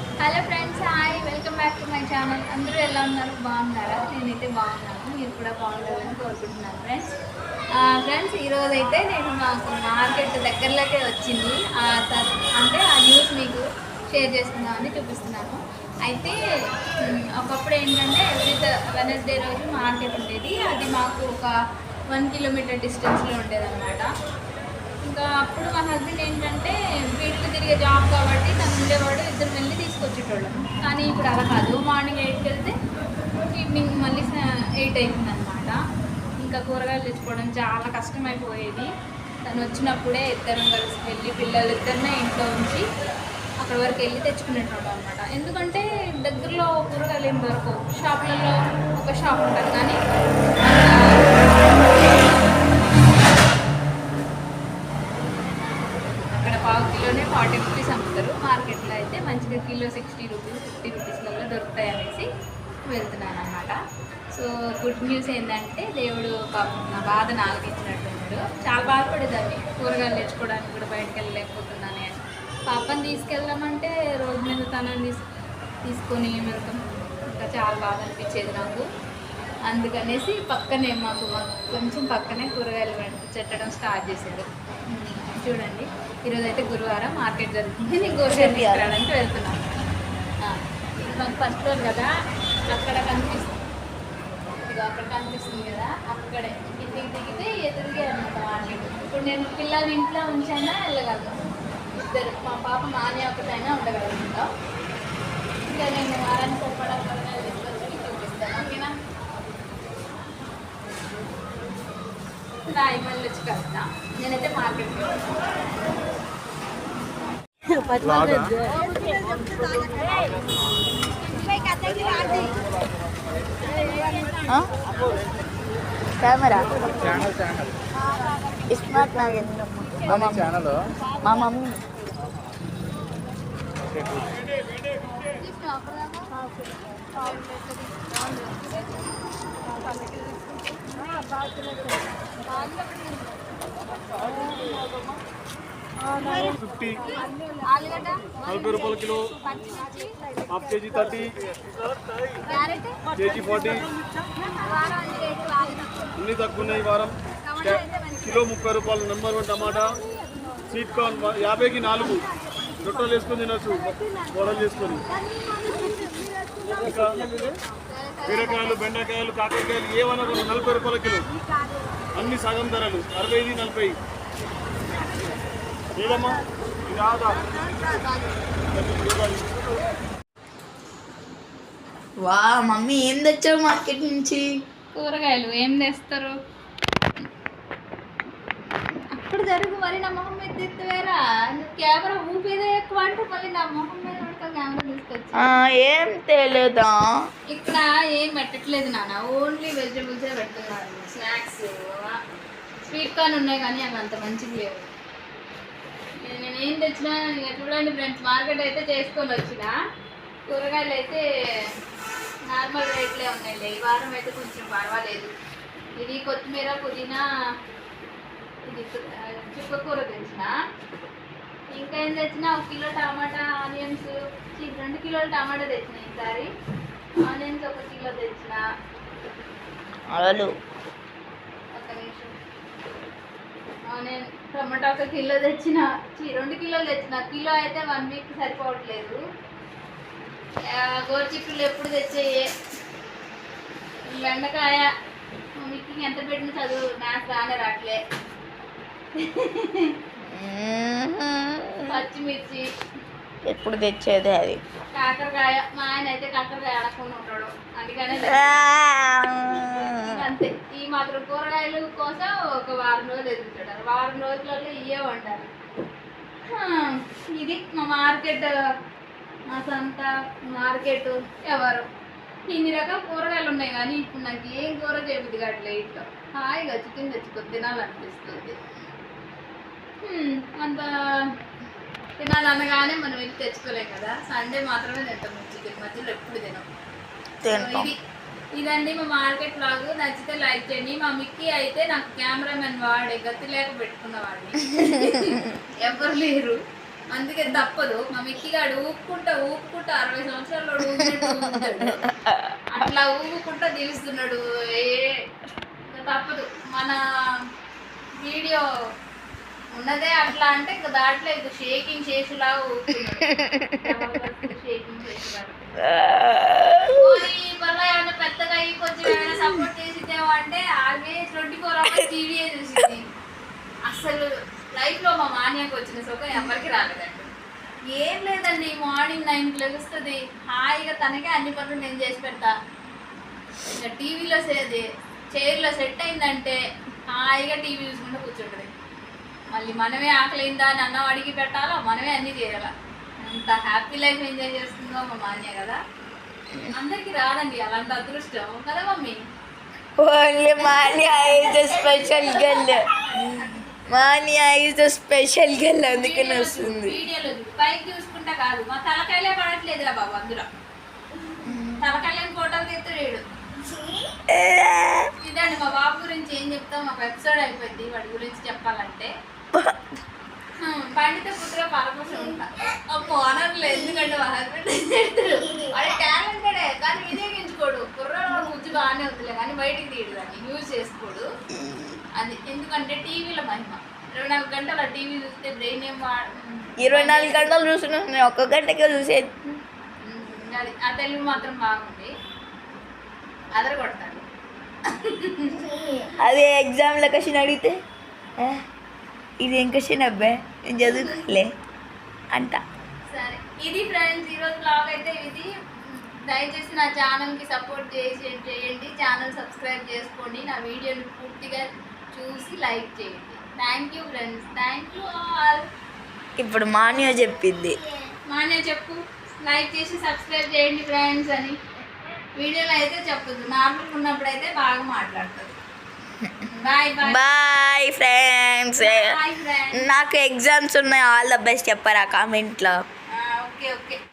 Hello friends hi welcome back to my channel అందరూ ఎలా ఉన్నారు? బాగున్నారా? నేనైతే బాగున్నాను. మీరు కూడా బాగుండాలని కోరుకుంటున్నాను ఫ్రెండ్స్ ఫ్రెండ్స్ ఈరోజు అయితే నేను మాకు మార్కెట్ దగ్గరలోకే వచ్చింది. అంటే ఆ న్యూస్ మీకు షేర్ చేస్తున్నామని చూపిస్తున్నాను. అయితే ఒకప్పుడు ఏంటంటే ఎవ్రీ వెనస్డే రోజు మార్కెట్ ఉండేది. అది మాకు ఒక వన్ కిలోమీటర్ డిస్టెన్స్లో ఉండేదన్నమాట. ఇంకా అప్పుడు మా హస్బెండ్ ఏంటంటే ఇక జాబ్ కాబట్టి తను ఉండేవాడు ఇద్దరు వెళ్ళి తీసుకొచ్చేటోళ్ళం. కానీ ఇప్పుడు అలా కాదు. మార్నింగ్ ఎయిట్కి వెళ్తే ఈవినింగ్ మళ్ళీ ఎయిట్ అయిందనమాట ఇంకా కూరగాయలు తెచ్చుకోవడం చాలా కష్టమైపోయేది. తను వచ్చినప్పుడే ఇద్దరం కలిసి వెళ్ళి పిల్లలు ఇద్దరినే ఇంట్లో ఉంచి అక్కడ వరకు వెళ్ళి తెచ్చుకునేటోళ్ళం అనమాట ఎందుకంటే దగ్గరలో కూరగాయలు ఏం దొరకవు. షాపులలో ఒక షాప్ ఉంటుంది కానీ ఫార్టీ రూపీస్ అమ్ముతారు. మార్కెట్లో అయితే మంచిగా కిలో సిక్స్టీ రూపీస్ ఫిఫ్టీ రూపీస్లలో దొరుకుతాయి అనేసి వెళ్తున్నాను అనమాట సో గుడ్ న్యూస్ ఏంటంటే దేవుడు పాపం నా బాధ నాలుగిచ్చినట్టున్నాడు చాలా బాధపడేదాన్ని. కూరగాయలు తెచ్చుకోవడానికి కూడా బయటకు వెళ్ళలేకపోతున్నాను. అని పాపని తీసుకెళ్దామంటే రోడ్డు మీద తనని తీసు తీసుకొని వెళ్తాం. ఇంకా చాలా బాధ అనిపించేది నాకు. అందుకనేసి పక్కనే మాకు కొంచెం పక్కనే కూరగాయలు చెట్టడం స్టార్ట్ చేశారు చూడండి. ఈరోజు అయితే గురువారం మార్కెట్ జరుగుతుంది. నేను గోచర్ తీసుకురావడానికి వెళ్తున్నాను ఇది మాకు ఫస్ట్ ఫ్లోర్ కదా. అక్కడ కనిపిస్తుంది. ఇదిగో అక్కడ కనిపిస్తుంది కదా. అక్కడే. ఇంటికి దిగితే ఎదురుగే అనమాట మార్కెట్. ఇప్పుడు నేను పిల్లలు ఇంట్లో ఉంచైనా వెళ్ళగలను? ఇద్దరు. మా పాప మానే ఒకటైనా ఉండగలుగుతాం. ఇంకా నేను వారానికి సరిపడా వల్ల తీసుకొచ్చి చూపిస్తాను. ఓకేనా? రాయి మళ్ళీ వచ్చి కలుద్దాం. నేనైతే మార్కెట్కి camera channel channel smart Nagendra మా మమ్మీ ఛానల్ మా మమ్మీ ఫిఫ్టీ. నలభై రూపాయల kilo. Half KG thirty. KG forty. అన్నీ తగ్గున్నాయి తక్కువ ఉన్నాయి వారం. కిలో ముప్పై రూపాయలు number one tomato. Sweet corn యాభైకి నాలుగు. రొట్టెలు వేసుకొని తినచ్చు. బొడలు చేసుకొని. ఇంకా బీరకాయలు బెండకాయలు కాకరకాయలు ఏమన్నా నలభై రూపాయల కిలో. అన్ని సగం ధరలు. అరవైది నలభై. ఇది వా మమ్మీ ఏం తెచ్చావు మార్కెట్ నుంచి? కూరగాయలు ఏం తెస్తారు? అక్కడ జరుగు మరి నా మొహం మీద తెత్తవేరా? కెమెరా ఊపేదే ఎక్కువ అంటే మళ్ళీ నా మొహం మీద పడుకో కెమెరా తీసుకొచ్చి. ఆ, ఏం తెలియదా ఇక్కడ ఏం పెట్టట్లేదు నాన్న ఓన్లీ వెజిటబుల్సే పెడుతున్నారు. స్నాక్స్ స్వీట్ కార్న్ ఉన్నాయి కానీ అవి అంత మంచివి లేవు. ఏం తెచ్చినా ఇక చూడండి ఫ్రెండ్స్ మార్కెట్ అయితే చేసుకొని వచ్చిన. కూరగాయలు అయితే నార్మల్ రేట్లే ఉన్నాయండి ఈ వారం అయితే కొంచెం పర్వాలేదు. ఇది కొత్తిమీర పుదీనా ఇది చుక్కకూర తెచ్చిన. ఇంకా ఏం తెచ్చినా? ఒక కిలో టమాటా ఆనియన్స్ రెండు కిలోల టమాటా తెచ్చిన ఈసారి. ఆనియన్స్ ఒక కిలో తెచ్చిన. ఆనియన్ టమాటా ఒక కిలో తెచ్చిన రెండు కిలోలు తెచ్చిన. కిలో అయితే వన్ వీక్ సరిపోవట్లేదు. గోరుచిక్కులు ఎప్పుడు తెచ్చేయే? బెండకాయ మీకు ఎంత పెట్టిన చదువు? నాకు రానే రావట్లే పచ్చిమిర్చి. ఎప్పుడు తెచ్చేదే అది? కాకరకాయ మా ఆయన అయితే కాకరకాయ అడగకుండా ఉంటాడు. అందుకనే మాత్రం కూరగాయలు కోసం ఒక వారం రోజులు ఎదుగుతాడు వారం రోజులలో ఇవే వండాలి హా, ఇది మా మార్కెట్ మా సంత మార్కెట్ ఎవరు? ఇన్ని రకాల కూరగాయలు ఉన్నాయి కానీ ఇప్పుడు నాకు ఏం కూర చేయబుద్ది కావట్లే ఇంట్లో. హాయిగా చికెన్ తెచ్చుకొని తినాలనిపిస్తుంది. అంత తినాలనగానే మనం వెళ్ళి తెచ్చుకోలేం కదా. సండే మాత్రమే తింటాం చికెన్ మధ్యలో ఎప్పుడు తినం. ఇది ఇదండి మా మార్కెట్ బ్లాగ్ నచ్చితే లైక్ చేయండి. మా మిక్కీ అయితే నాకు కెమెరామెన్ వాడే గతి లేక పెట్టుకున్న వాడిని ఎవరు లేరు. అందుకే తప్పదు. మా మిక్కిగాడు ఊపుకుంటా ఊపుకుంటా అరవై సంవత్సరాలు. అట్లా ఊపుకుంటా తెలుస్తున్నాడు ఏ తప్పదు. మన వీడియో ఉన్నదే అట్లా అంటే ఇంకా దాంట్లో ఇక షేకింగ్ చేసేలాగా ఊపుతున్నాడు షేకింగ్ చేసేలాగా. కొంచెం ఏమైనా సపోర్ట్ అంటే ఆమె ట్వంటీ ఫోర్ అవర్స్ టీవీయే చూసింది. అసలు లైఫ్లో మా మాన్యాకి వచ్చిన సుఖం ఎవరికి రాలేదండి. ఏం లేదండి మార్నింగ్ నైన్ లెగుస్తుంది. హాయిగా తనకే అన్ని పనులు నేను చేసి పెడతా. ఇంకా టీవీలో సేది చైర్లో సెట్ అయిందంటే హాయిగా టీవీ చూసుకుంటూ కూర్చుంటుంది. మళ్ళీ మనమే ఆకలిందా అని అన్నం అడిగి పెట్టాలా? మనమే అన్నీ చేయాలా? అంత హ్యాపీ లైఫ్ ఎంజాయ్ చేస్తుందో మా మాన్య కదా. అందరికి రాదండి అలాంటి అదృష్టం కదా mummy? Only Manya is the special girl Manya is the special girl అందుకని వస్తుంది వీడియోలో పైకి చూసుకుంటా కాదు. మా తలకాయలే పడట్లేదురా బాబు అందులో. తలకాయలేని ఫోటోలు తీస్తాడు ఇదండి మా బాబు గురించి ఏం చెప్తాం? మాకు ఎపిసోడ్ అయిపోయింది. వాడి గురించి చెప్పాలంటే. హ్మ్, పండిత పుత్ర పరమశం ఉంటా. అమ్మో అనర్లే ఎందుకంటే మా హస్బెండ్ వాడి టాలెంటెడే కానీ వినియోగించుకోడు. బాగానే ఉందిలే కానీ బయటికి తీయడు దాన్ని. యూజ్ చేసుకోడు. అది ఎందుకంటే టీవీలో మహిమ. ఇరవై నాలుగు గంటలు టీవీ చూస్తే బ్రెయిన్ ఏం ఇరవై నాలుగు గంటలు చూస్తున్నాను నేను ఒక్క గంటకే చూసేది. అది ఆ తెలుగు మాత్రం బాగుంది. అదర కొడతాను అదే ఎగ్జామ్లో క్వశ్చన్ అడిగితే "ఆ, ఇది ఏం క్వశ్చన్ అబ్బాయి నేను చదువుకోలే. అంట. సరే. ఇది ఫ్రెండ్స్ ఈరోజు బ్లాగ్ అయితే ఇది. దయచేసి నా ఛానల్కి సపోర్ట్ చేసి చేయండి. ఛానల్ సబ్స్క్రైబ్ చేసుకోండి. నా వీడియోని పూర్తిగా చూసి లైక్ చేయండి. Thank you friends. Thank you all. ఇప్పుడు మాన్యా చెప్పింది. మానే చెప్పు. లైక్ చేసి సబ్స్క్రైబ్ చేయండి ఫ్రెండ్స్ అని. వీడియోలో అయితే చెప్పదు నార్మల్గా ఉన్నప్పుడు అయితే బాగా మాట్లాడుతుంది బాయ్ బాయ్. ఫ్రెండ్స్. నాకు ఎగ్జామ్స్ ఉన్నాయి. ఆల్ ద బెస్ట్ చెప్పరా కామెంట్లో. Okay okay.